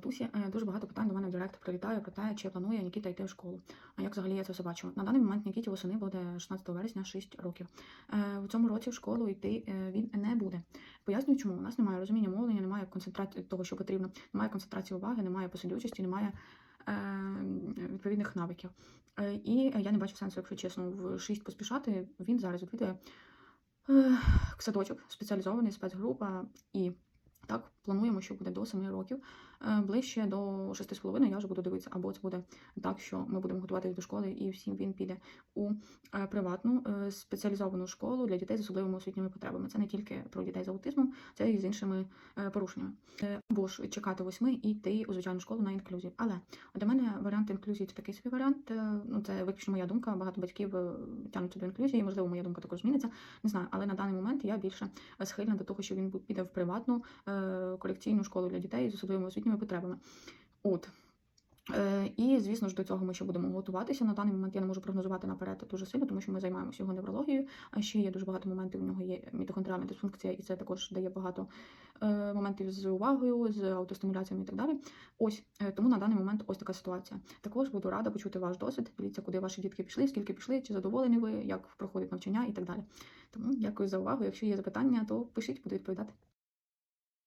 матусі. Е, Дуже багато питань до мене в Директ прилітає про те, чи планує Нікіта йти в школу. А як взагалі я це все бачу? На даний момент Нікіті восени буде 16 вересня 6 років. Е, В цьому році в школу йти е, він не буде. Пояснюю, чому у нас немає розуміння мовлення, немає концентрації того, що потрібно, немає концентрації уваги, немає посидючості, немає відповідних навиків. І я не бачу сенсу, якщо чесно, в 6 поспішати. Він зараз відвідує садочок, спеціалізований спецгрупа і. Так, плануємо, що буде до 7 років. Е, Ближче до 6,5 я вже буду дивитися, або це буде так, що ми будемо готуватися до школи, і всім він піде у е, приватну е, спеціалізовану школу для дітей з особливими освітніми потребами. Це не тільки про дітей з аутизмом, це і з іншими порушеннями. Або ж чекати восьми і йти у звичайну школу на інклюзію. Але для мене варіант інклюзії це такий собі варіант. Ну це виключно моя думка. Багато батьків тягнуться до інклюзії. Можливо, моя думка також зміниться. Не знаю, але на даний момент я більше схильна до того, що він піде в приватну колекційну школу для дітей з особливими освітніми потребами. От. Е, І, звісно ж, до цього ми ще будемо готуватися. На даний момент я не можу прогнозувати наперед дуже сильно, тому що ми займаємося його неврологією. А ще є дуже багато моментів. У нього є мітохондріальна дисфункція, і це також дає багато е, моментів з увагою, з аутостимуляціями і так далі. Ось е, тому на даний момент ось така ситуація. Також буду рада почути ваш досвід. Дивіться, куди ваші дітки пішли, скільки пішли, чи задоволені ви, як проходить навчання і так далі. Тому дякую за увагу. Якщо є запитання, то пишіть, буду відповідати.